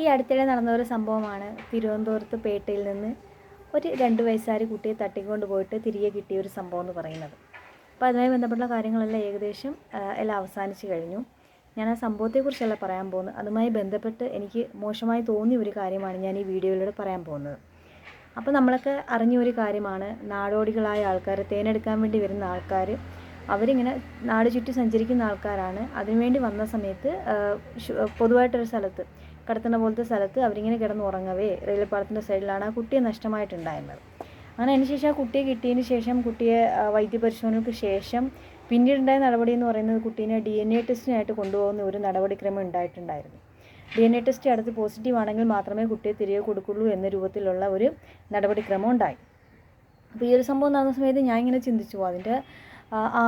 ഈ അടുത്തിടെ നടന്ന ഒരു സംഭവമാണ് തിരുവനന്തപുരത്ത് പേട്ടയിൽ നിന്ന് ഒരു രണ്ട് വയസ്സുകാരി കുട്ടിയെ തട്ടിക്കൊണ്ട് പോയിട്ട് തിരികെ കിട്ടിയ ഒരു സംഭവം എന്ന് പറയുന്നത്. അപ്പോൾ അതുമായി ബന്ധപ്പെട്ട കാര്യങ്ങളെല്ലാം ഏകദേശം എല്ലാം അവസാനിച്ച് കഴിഞ്ഞു. ഞാൻ ആ സംഭവത്തെക്കുറിച്ചല്ല പറയാൻ പോകുന്നത്. അതുമായി ബന്ധപ്പെട്ട് എനിക്ക് മോശമായി തോന്നിയ ഒരു കാര്യമാണ് ഞാൻ ഈ വീഡിയോയിലൂടെ പറയാൻ പോകുന്നത്. അപ്പോൾ നമ്മളൊക്കെ അറിഞ്ഞ ഒരു കാര്യമാണ് നാടോടികളായ ആൾക്കാർ തേനെടുക്കാൻ വേണ്ടി വരുന്ന ആൾക്കാർ അവരിങ്ങനെ നാട് ചുറ്റി സഞ്ചരിക്കുന്ന ആൾക്കാരാണ്. അതിനുവേണ്ടി വന്ന സമയത്ത് പൊതുവായിട്ടൊരു സ്ഥലത്ത് കടത്തണ പോലത്തെ സ്ഥലത്ത് അവരിങ്ങനെ കിടന്ന് ഉറങ്ങവേ. റെയിൽവേ പാളത്തിന്റെ സൈഡിലാണ് ആ കുട്ടിയെ നഷ്ടമായിട്ടുണ്ടായിരുന്നത്. അങ്ങനെ അതിന് ശേഷം ആ കുട്ടിയെ കിട്ടിയതിന് ശേഷം കുട്ടിയെ വൈദ്യപരിശോധനയ്ക്ക് ശേഷം പിന്നീടുണ്ടായ നടപടി എന്ന് പറയുന്നത് കുട്ടീനെ ഡി എൻ എ ടെസ്റ്റിനായിട്ട് കൊണ്ടുപോകുന്ന ഒരു നടപടിക്രമം ഉണ്ടായിട്ടുണ്ടായിരുന്നു. ഡി എൻ എ ടെസ്റ്റ് അടുത്ത് പോസിറ്റീവ് ആണെങ്കിൽ മാത്രമേ കുട്ടിയെ തിരികെ കൊടുക്കുള്ളൂ എന്ന രൂപത്തിലുള്ള ഒരു നടപടിക്രമം ഉണ്ടായി. അപ്പോൾ ഈ ഒരു സംഭവം നടന്ന സമയത്ത് ഞാൻ ഇങ്ങനെ ചിന്തിച്ചു. അതിന്റെ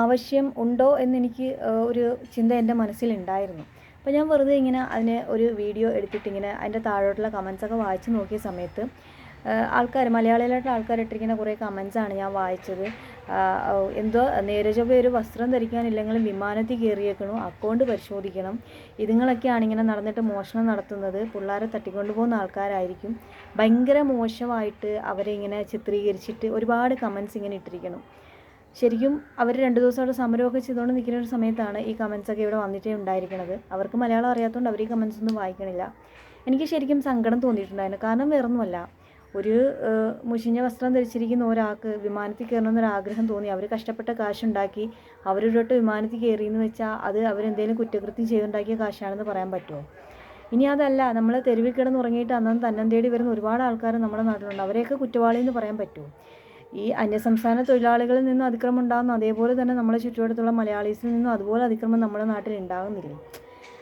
ആവശ്യം ഉണ്ടോ എന്നെനിക്ക് ഒരു ചിന്ത എന്റെ മനസ്സിലുണ്ടായിരുന്നു അപ്പോൾ ഞാൻ വെറുതെ ഇങ്ങനെ അതിന് ഒരു വീഡിയോ എടുത്തിട്ട് ഇങ്ങനെ അതിന്റെ താഴോട്ടുള്ള കമൻസ് ഒക്കെ വായിച്ച് നോക്കിയ സമയത്ത് ആൾക്കാർ മലയാളികളായിട്ടുള്ള ആൾക്കാർ ഇട്ടിരിക്കുന്ന കുറേ കമൻസാണ് ഞാൻ വായിച്ചത്. എന്തോ നേരജ ഒരു വസ്ത്രം ധരിക്കാനില്ലെങ്കിലും വിമാനത്തിൽ കയറിയേക്കണു അക്കൗണ്ട് പരിശോധിക്കണം. ഇതുങ്ങളൊക്കെയാണ് ഇങ്ങനെ നടന്നിട്ട് മോഷണം നടത്തുന്നത്. പിള്ളേരെ തട്ടിക്കൊണ്ടു പോകുന്ന ആൾക്കാരായിരിക്കും. ഭയങ്കര മോശമായിട്ട് അവരെ ഇങ്ങനെ ചിത്രീകരിച്ചിട്ട് ഒരുപാട് കമൻസ് ഇങ്ങനെ ഇട്ടിരിക്കണം. ശരിക്കും അവർ രണ്ടു ദിവസം അവിടെ സമരമൊക്കെ ചെയ്തുകൊണ്ട് നിൽക്കുന്ന ഒരു സമയത്താണ് ഈ കമൻസൊക്കെ ഇവിടെ വന്നിട്ടേ ഉണ്ടായിരിക്കുന്നത് അവർക്ക് മലയാളം അറിയാത്തതുകൊണ്ട് അവർ ഈ കമൻസ് ഒന്നും വായിക്കണില്ല. എനിക്ക് ശരിക്കും സങ്കടം തോന്നിയിട്ടുണ്ടായിരുന്നു. കാരണം വേറൊന്നുമല്ല. ഒരു മുഷിഞ്ഞ വസ്ത്രം ധരിച്ചിരിക്കുന്ന ഒരാൾക്ക് വിമാനത്തിൽ കയറണമെന്നൊരു ആഗ്രഹം തോന്നി. അവർ കഷ്ടപ്പെട്ട കാശുണ്ടാക്കി. അവരൊരു വട്ടം വിമാനത്തിൽ കയറി എന്ന് വെച്ചാൽ അത് അവരെന്തെങ്കിലും കുറ്റകൃത്യം ചെയ്തുണ്ടാക്കിയ കാശാണെന്ന് പറയാൻ പറ്റുമോ? ഇനി അതല്ല. നമ്മൾ തെരുവിൽ കിടന്ന് ഉറങ്ങിയിട്ട് അന്നും തന്നം തേടി വരുന്ന ഒരുപാട് ആൾക്കാർ നമ്മുടെ നാട്ടിലുണ്ട്. അവരെയൊക്കെ കുറ്റവാളി എന്ന് പറയാൻ പറ്റുമോ? ഈ അന്യസംസ്ഥാന തൊഴിലാളികളിൽ നിന്നും അതിക്രമം ഉണ്ടാകുന്നു. അതേപോലെ തന്നെ നമ്മളെ ചുറ്റുവട്ടത്തുള്ള മലയാളീസിൽ നിന്നും അതുപോലെ അതിക്രമം നമ്മുടെ നാട്ടിൽ ഉണ്ടാകുന്നില്ല.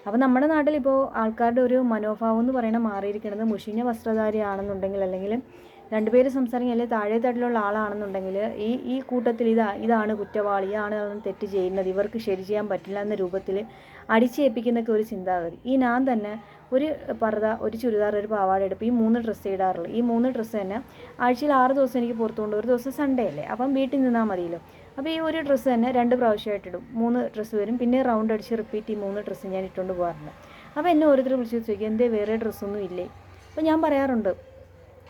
അപ്പോൾ നമ്മുടെ നാട്ടിൽ ഇപ്പോൾ ആൾക്കാരുടെ ഒരു മനോഭാവം എന്ന് പറയുന്നത് മാറിയിരിക്കുന്നത് മുഷിഞ്ഞ വസ്ത്രധാരിയാണെന്നുണ്ടെങ്കിൽ അല്ലെങ്കിൽ രണ്ടുപേര് സംസാരിക്കുക അല്ലെങ്കിൽ താഴെ തട്ടിലുള്ള ആളാണെന്നുണ്ടെങ്കിൽ ഈ ഈ കൂട്ടത്തിൽ ഇതാ ഇതാണ് കുറ്റവാളി അവൻ തെറ്റ് ചെയ്യുന്നത് ഇവർക്ക് ശരി ചെയ്യാൻ പറ്റില്ല എന്ന രൂപത്തിൽ അടിച്ചേൽപ്പിക്കുന്നൊക്കെ ഒരു ചിന്താഗതി. ഈ ഞാൻ തന്നെ ഒരു പർദ്ദ ഒരു ചുരിദാർ ഒരു പാവാട എടുപ്പ് ഈ മൂന്ന് ഡ്രസ്സ് ഇടാറുള്ളൂ. ഈ മൂന്ന് ഡ്രസ്സ് തന്നെ ആഴ്ചയിൽ ആറ് ദിവസം എനിക്ക് പുറത്തു കൊണ്ട് ഒരു ദിവസം സൺഡേ അല്ലേ? അപ്പം വീട്ടിൽ നിന്നാൽ മതിയല്ലോ. അപ്പോൾ ഈ ഒരു ഡ്രസ്സ് തന്നെ രണ്ട് പ്രാവശ്യമായിട്ട് ഇടും. മൂന്ന് ഡ്രസ്സ് വരും. പിന്നെ റൗണ്ട് അടിച്ച് റിപ്പീറ്റ് ഈ മൂന്ന് ഡ്രസ്സ് ഞാൻ ഇട്ടുകൊണ്ട് പോകാറുണ്ട്. അപ്പോൾ എന്നെ ഓരോരുത്തർ വിളിച്ച് ചോദിക്കും എന്തേ വേറെ ഡ്രസ്സൊന്നും ഇല്ലേ? അപ്പോൾ ഞാൻ പറയാറുണ്ട്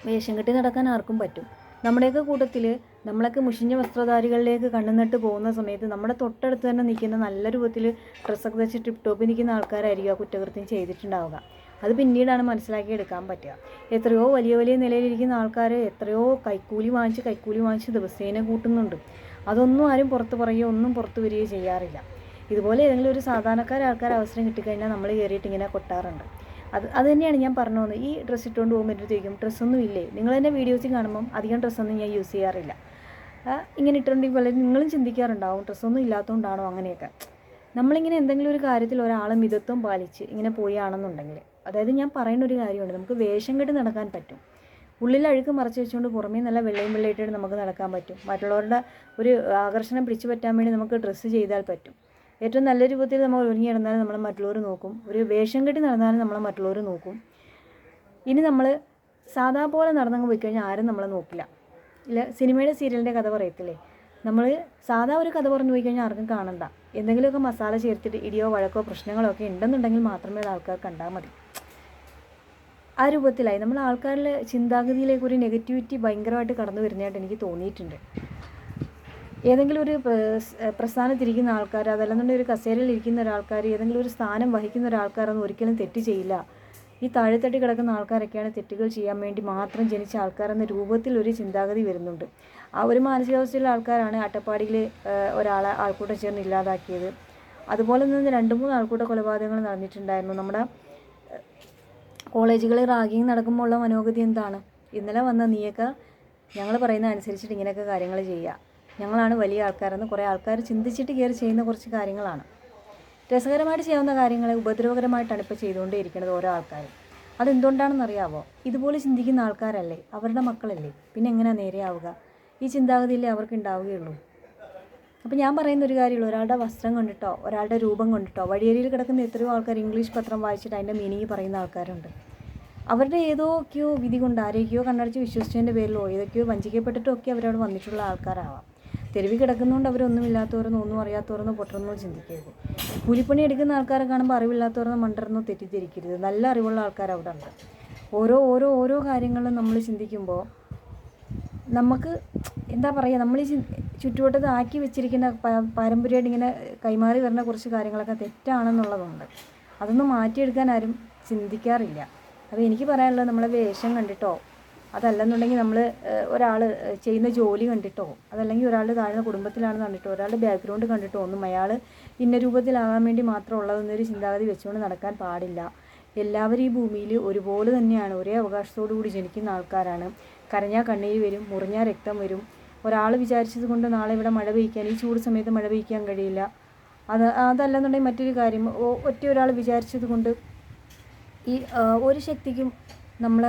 വേഷം കെട്ടി നടക്കാൻ ആർക്കും പറ്റും. നമ്മുടെയൊക്കെ കൂട്ടത്തിൽ നമ്മളൊക്കെ മുഷിഞ്ഞ വസ്ത്രധാരികളിലേക്ക് കണ്ണുനട്ട് പോകുന്ന സമയത്ത് നമ്മുടെ തൊട്ടടുത്ത് തന്നെ നിൽക്കുന്ന നല്ല രൂപത്തിൽ ഡ്രസ്സൊക്കെ വെച്ച് ടിപ് ടോപ്പിൽ നിൽക്കുന്ന ആൾക്കാരായിരിക്കും ആ കുറ്റകൃത്യം ചെയ്തിട്ടുണ്ടാവുക. അത് പിന്നീടാണ് മനസ്സിലാക്കി എടുക്കാൻ പറ്റുക. എത്രയോ വലിയ വലിയ നിലയിലിരിക്കുന്ന ആൾക്കാർ എത്രയോ കൈക്കൂലി വാങ്ങിച്ച് കൈക്കൂലി വാങ്ങിച്ച് ദിവസേന കൂട്ടുന്നുണ്ട്. അതൊന്നും ആരും പുറത്ത് പറയുകയോ ഒന്നും പുറത്ത് വരികയോ ചെയ്യാറില്ല. ഇതുപോലെ ഏതെങ്കിലും ഒരു സാധാരണക്കാര ആൾക്കാർ അവസരം കിട്ടിക്കഴിഞ്ഞാൽ നമ്മൾ കയറിയിട്ട് ഇങ്ങനെ കൊട്ടാറുണ്ട്. അത് അത് തന്നെയാണ് ഞാൻ പറഞ്ഞു പോകുന്നത്. ഈ ഡ്രസ്സ് ഇട്ടുകൊണ്ട് പോകുമ്പോൾ എന്റെ ചോദിക്കും ഡ്രസ്സൊന്നും ഇല്ലേ? നിങ്ങൾ തന്നെ വീഡിയോസിൽ കാണുമ്പം അധികം ഡ്രസ്സൊന്നും ഞാൻ യൂസ് ചെയ്യാറില്ല. ഇങ്ങനെ ഇട്ടുണ്ടെങ്കിൽ പോലെ നിങ്ങളും ചിന്തിക്കാറുണ്ടാവും ഡ്രസ്സൊന്നും ഇല്ലാത്തതുകൊണ്ടാണോ അങ്ങനെയൊക്കെ. നമ്മളിങ്ങനെ എന്തെങ്കിലും ഒരു കാര്യത്തിൽ ഒരാൾ മിതത്വം പാലിച്ച് ഇങ്ങനെ പോയാണെന്നുണ്ടെങ്കിൽ അതായത് ഞാൻ പറയുന്ന ഒരു കാര്യമുണ്ട് നമുക്ക് വേഷം കെട്ട് നടക്കാൻ പറ്റും. ഉള്ളിൽ അഴുക്ക് മറച്ച് വെച്ചുകൊണ്ട് പുറമേ നല്ല വെള്ളയും വെള്ളയിട്ടിട്ട് നമുക്ക് നടക്കാൻ പറ്റും. മറ്റുള്ളവരുടെ ഒരു ആകർഷണം പിടിച്ചു പറ്റാൻ വേണ്ടി നമുക്ക് ഡ്രസ്സ് ചെയ്താൽ പറ്റും. ഏറ്റവും നല്ല രൂപത്തിൽ നമ്മൾ ഒരുങ്ങി നടന്നാലും നമ്മൾ മറ്റുള്ളവർ നോക്കും. ഒരു വേഷം കെട്ടി നടന്നാലും നമ്മളെ മറ്റുള്ളവർ നോക്കും. ഇനി നമ്മൾ സാധാ പോലെ നടന്നങ്ങ് പോയി കഴിഞ്ഞാൽ ആരും നമ്മളെ നോക്കില്ല. ഇല്ല സിനിമയുടെ സീരിയലിന്റെ കഥ പറയത്തില്ലേ? നമ്മൾ സാധാ ഒരു കഥ പറഞ്ഞു പോയി കഴിഞ്ഞാൽ ആർക്കും കാണണ്ട. എന്തെങ്കിലുമൊക്കെ മസാല ചേർത്തിട്ട് ഇടിയോ വഴക്കോ പ്രശ്നങ്ങളോ ഒക്കെ ഉണ്ടെന്നുണ്ടെങ്കിൽ മാത്രമേ അത് ആൾക്കാർ കണ്ടാൽ മതി. ആ രൂപത്തിലായി. നമ്മൾ ആൾക്കാരുടെ ചിന്താഗതിയിലേക്ക് ഒരു നെഗറ്റിവിറ്റി ഭയങ്കരമായിട്ട് കടന്നു വരുന്നതായിട്ട് എനിക്ക് തോന്നിയിട്ടുണ്ട്. ഏതെങ്കിലും ഒരു പ്രസ്ഥാനത്തിരിക്കുന്ന ആൾക്കാർ അതല്ലെന്നുണ്ടെങ്കിൽ ഒരു കസേരയിൽ ഇരിക്കുന്ന ഒരാൾക്കാർ ഏതെങ്കിലും ഒരു സ്ഥാനം വഹിക്കുന്ന ഒരാൾക്കാരൊന്നും ഒരിക്കലും തെറ്റ് ചെയ്യില്ല. ഈ താഴെത്തട്ടി കിടക്കുന്ന ആൾക്കാരൊക്കെയാണ് തെറ്റുകൾ ചെയ്യാൻ വേണ്ടി മാത്രം ജനിച്ച ആൾക്കാരെന്ന രൂപത്തിൽ ഒരു ചിന്താഗതി വരുന്നുണ്ട്. ആ ഒരു മാനസികാവസ്ഥയിലുള്ള ആൾക്കാരാണ് അട്ടപ്പാടിയിൽ ഒരാളെ ആൾക്കൂട്ടം ചേർന്ന് ഇല്ലാതാക്കിയത്. അതുപോലെ തന്നെ രണ്ട് മൂന്ന് ആൾക്കൂട്ട കൊലപാതകങ്ങൾ നടന്നിട്ടുണ്ടായിരുന്നു. നമ്മുടെ കോളേജുകളിൽ റാഗിങ് നടക്കുമ്പോൾ ഉള്ള മനോഗതി എന്താണ്? ഇന്നലെ വന്ന നീയൊക്കെ ഞങ്ങൾ പറയുന്ന അനുസരിച്ചിട്ട് ഇങ്ങനെയൊക്കെ കാര്യങ്ങൾ ചെയ്യുക ഞങ്ങളാണ് വലിയ ആൾക്കാരെന്ന് കുറേ ആൾക്കാർ ചിന്തിച്ചിട്ട് കയറി ചെയ്യുന്ന കുറച്ച് കാര്യങ്ങളാണ്. രസകരമായിട്ട് ചെയ്യാവുന്ന കാര്യങ്ങളെ ഉപദ്രവകരമായിട്ടാണ് ഇപ്പോൾ ചെയ്തുകൊണ്ടേ ഇരിക്കുന്നത് ഓരോ ആൾക്കാരും. അതെന്തുകൊണ്ടാണെന്ന് അറിയാവോ ഇതുപോലെ ചിന്തിക്കുന്ന ആൾക്കാരല്ലേ? അവരുടെ മക്കളല്ലേ? പിന്നെ എങ്ങനെ നേരെയാവുക ഈ ചിന്താഗതിയിലേ അവർക്ക് ഉണ്ടാവുകയുള്ളൂ അപ്പോൾ ഞാൻ പറയുന്ന ഒരു കാര്യമുള്ളൂ ഒരാളുടെ വസ്ത്രം കൊണ്ടിട്ടോ ഒരാളുടെ രൂപം കൊണ്ടിട്ടോ വഴിയരിയിൽ കിടക്കുന്ന എത്രയോ ആൾക്കാർ ഇംഗ്ലീഷ് പത്രം വായിച്ചിട്ട് അതിന്റെ മീനിങ് പറയുന്ന ആൾക്കാരുണ്ട്. അവരുടെ ഏതോക്കെയോ വിധി കൊണ്ട് ആരെയൊക്കെയോ കണ്ണടച്ച് വിശ്വസിച്ചതിന്റെ പേരിലോ ഏതൊക്കെയോ വഞ്ചിക്കപ്പെട്ടിട്ടോ ഒക്കെ അവരവിടെ വന്നിട്ടുള്ള ആൾക്കാരാവാം. തെരുവിൽ കിടക്കുന്നതുകൊണ്ട് അവരൊന്നുമില്ലാത്തവരെന്നോ ഒന്നും അറിയാത്തവരെന്നോ പൊട്ടറെന്നോ ചിന്തിക്കരുത്. കൂലിപ്പണി എടുക്കുന്ന ആൾക്കാരെ കാണുമ്പോൾ അറിവില്ലാത്തവരെന്നോ മണ്ടരെന്നോ തെറ്റിദ്ധരിക്കരുത്. നല്ല അറിവുള്ള ആൾക്കാർ അവിടെ ഉണ്ട്. ഓരോ ഓരോ ഓരോ കാര്യങ്ങളും നമ്മൾ ചിന്തിക്കുമ്പോൾ നമുക്ക് എന്താ പറയുക നമ്മൾ ഈ ചുറ്റുവട്ടത്ത് ആക്കി വെച്ചിരിക്കുന്ന പാരമ്പര്യമായിട്ട് ഇങ്ങനെ കൈമാറി വരുന്ന കുറച്ച് കാര്യങ്ങളൊക്കെ തെറ്റാണെന്നുള്ളതുണ്ട്. അതൊന്നും മാറ്റിയെടുക്കാൻ ആരും ചിന്തിക്കാറില്ല. അപ്പോൾ എനിക്ക് പറയാനുള്ളത് നമ്മളെ വേഷം കണ്ടിട്ടോ അതല്ലെന്നുണ്ടെങ്കിൽ നമ്മൾ ഒരാൾ ചെയ്യുന്ന ജോലി കണ്ടിട്ടോ അതല്ലെങ്കിൽ ഒരാളുടെ താഴ്ന്ന കുടുംബത്തിലാണെന്ന് കണ്ടിട്ടോ ഒരാളുടെ ബാക്ക്ഗ്രൗണ്ട് കണ്ടിട്ടോ ഒന്നും അയാൾ ഇന്ന രൂപത്തിലാകാൻ വേണ്ടി മാത്രം ഉള്ളതെന്നൊരു ചിന്താഗതി വെച്ചുകൊണ്ട് നടക്കാൻ പാടില്ല. എല്ലാവരും ഈ ഭൂമിയിൽ ഒരുപോലെ തന്നെയാണ് ഒരേ അവകാശത്തോടു കൂടി ജനിക്കുന്ന ആൾക്കാരാണ്. കരഞ്ഞാൽ കണ്ണീര് വരും മുറിഞ്ഞാൽ രക്തം വരും. ഒരാൾ വിചാരിച്ചത് കൊണ്ട് നാളെ ഇവിടെ മഴ പെയ്ക്കാൻ ഈ ചൂട് സമയത്ത് മഴ പെയ്ക്കാൻ കഴിയില്ല. അത് അതല്ലെന്നുണ്ടെങ്കിൽ മറ്റൊരു കാര്യം ഒറ്റ ഒരാൾ വിചാരിച്ചത് കൊണ്ട് ഈ ഒരു ശക്തിക്കും നമ്മൾ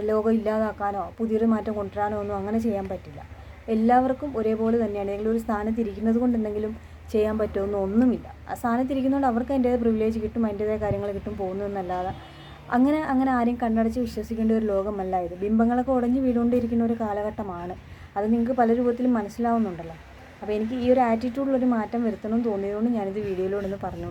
ലോകം ഇല്ലാതാക്കാനോ പുതിയൊരു മാറ്റം കൊണ്ടുവരാനോ ഒന്നും അങ്ങനെ ചെയ്യാൻ പറ്റില്ല. എല്ലാവർക്കും ഒരേപോലെ തന്നെയാണ്. ഏതെങ്കിലും ഒരു സ്ഥാനത്ത് ഇരിക്കുന്നത് കൊണ്ട് എന്തെങ്കിലും ചെയ്യാൻ പറ്റുമെന്ന് ഒന്നുമില്ല. ആ സ്ഥാനത്തിരിക്കുന്നതുകൊണ്ട് അവർക്ക് അതിന്റേതായ പ്രിവിലേജ് കിട്ടും അതിന്റേതായ കാര്യങ്ങൾ കിട്ടും പോകുന്നു എന്നല്ലാതെ. അങ്ങനെ അങ്ങനെ ആരെയും കണ്ണടച്ച് വിശ്വസിക്കേണ്ട ഒരു ലോകമല്ല ഇത്. ബിംബങ്ങളൊക്കെ ഉടഞ്ഞു വീടുകൊണ്ടിരിക്കുന്ന ഒരു കാലഘട്ടമാണ്. അത് നിങ്ങൾക്ക് പല രൂപത്തിലും മനസ്സിലാവുന്നുണ്ടല്ലോ. അപ്പോൾ എനിക്ക് ഈ ഒരു ആറ്റിറ്റ്യൂഡിലൊരു മാറ്റം വരുത്തണം എന്ന് തോന്നിയതുകൊണ്ട് ഞാനിത് വീഡിയോയിലൂടെ ഒന്ന് പറഞ്ഞുകൊണ്ട്